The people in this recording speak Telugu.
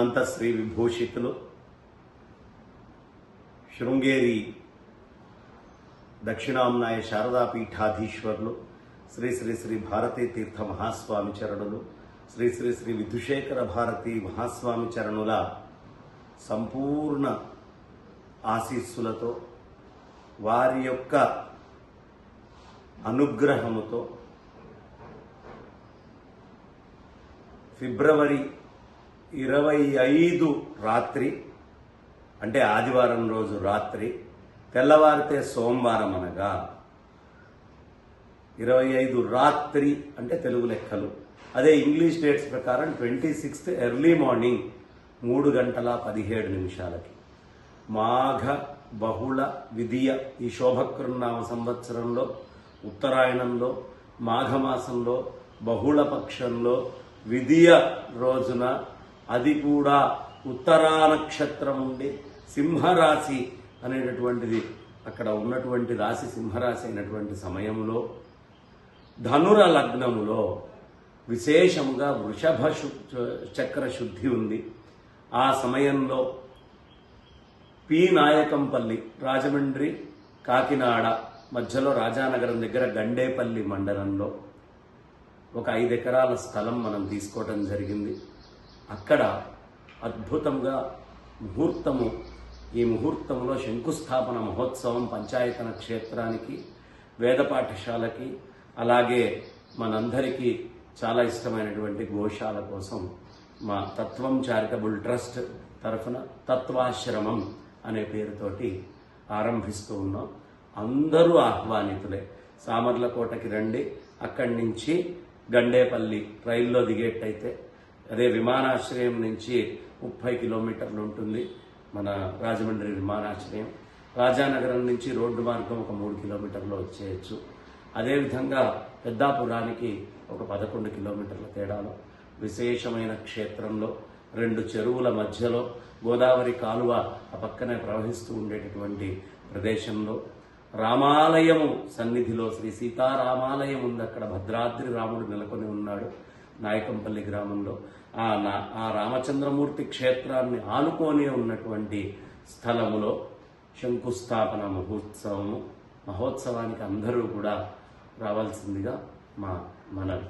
అనంత శ్రీ విభూషితులు శృంగేరి దక్షిణాంనాయ శారదా పీఠాధీశ్వరులు శ్రీ శ్రీ శ్రీ భారతీ తీర్థ మహాస్వామి చరణులు శ్రీ శ్రీ శ్రీ విధుశేఖర భారతి మహాస్వామి చరణుల సంపూర్ణ ఆశీస్సులతో వారి యొక్క అనుగ్రహముతో ఫిబ్రవరి ఇరవై ఐదు రాత్రి అంటే ఆదివారం రోజు రాత్రి తెల్లవారితే సోమవారం అనగా ఇరవై ఐదు రాత్రి అంటే తెలుగు లెక్కలు. అదే ఇంగ్లీష్ డేట్స్ ప్రకారం ట్వంటీ సిక్స్త్ ఎర్లీ మార్నింగ్ మూడు గంటల పదిహేడు నిమిషాలకి. మాఘ బహుళ విధియ ఈ శోభకృన్నామ సంవత్సరంలో ఉత్తరాయణంలో మాఘమాసంలో బహుళ పక్షంలో విధియ రోజున అది కూడా ఉత్తరా నక్షత్రం ఉండి సింహరాశి అనేటటువంటిది అక్కడ ఉన్నటువంటి రాశి సింహరాశి అయినటువంటి సమయంలో ధనుర లగ్నములో విశేషముగా వృషభ శు- చక్ర శుద్ధి ఉంది. ఆ సమయంలో పి నాయకంపల్లి రాజమండ్రి కాకినాడ మధ్యలో రాజానగరం దగ్గర గండేపల్లి మండలంలో ఒక ఐదు ఎకరాల స్థలం మనం తీసుకోవటం జరిగింది. అక్కడ అద్భుతంగా ముహూర్తము ఈ ముహూర్తంలో శంకుస్థాపన మహోత్సవం పంచాయతన క్షేత్రానికి వేద పాఠశాలకి అలాగే మనందరికీ చాలా ఇష్టమైనటువంటి గోశాల కోసం మా తత్వం చారిటబుల్ ట్రస్ట్ తరఫున తత్వాశ్రమం అనే పేరుతోటి ఆరంభిస్తూ ఉన్నాం. అందరూ ఆహ్వానితులే. సామర్లకోటకి రండి. అక్కడి నుంచి గండేపల్లి రైల్లో దిగేట్టయితే అదే విమానాశ్రయం నుంచి ముప్పై కిలోమీటర్లు ఉంటుంది మన రాజమండ్రి విమానాశ్రయం. రాజానగరం నుంచి రోడ్డు మార్గం ఒక మూడు కిలోమీటర్లు వచ్చేయచ్చు. అదేవిధంగా పెద్దాపురానికి ఒక పదకొండు కిలోమీటర్ల తేడాలో విశేషమైన క్షేత్రంలో రెండు చెరువుల మధ్యలో గోదావరి కాలువ ఆ పక్కనే ప్రవహిస్తూ ఉండేటటువంటి ప్రదేశంలో. రామాలయము సన్నిధిలో శ్రీ సీతారామాలయం ఉంది. అక్కడ భద్రాద్రి రాముడు నెలకొని ఉన్నాడు. నాయకంపల్లి గ్రామంలో ఆ నా- ఆ రామచంద్రమూర్తి క్షేత్రాన్ని ఆనుకొని ఉన్నటువంటి స్థలములో శంకుస్థాపన మహోత్సవము మహోత్సవానికి అందరూ కూడా రావాల్సిందిగా మా మనవి.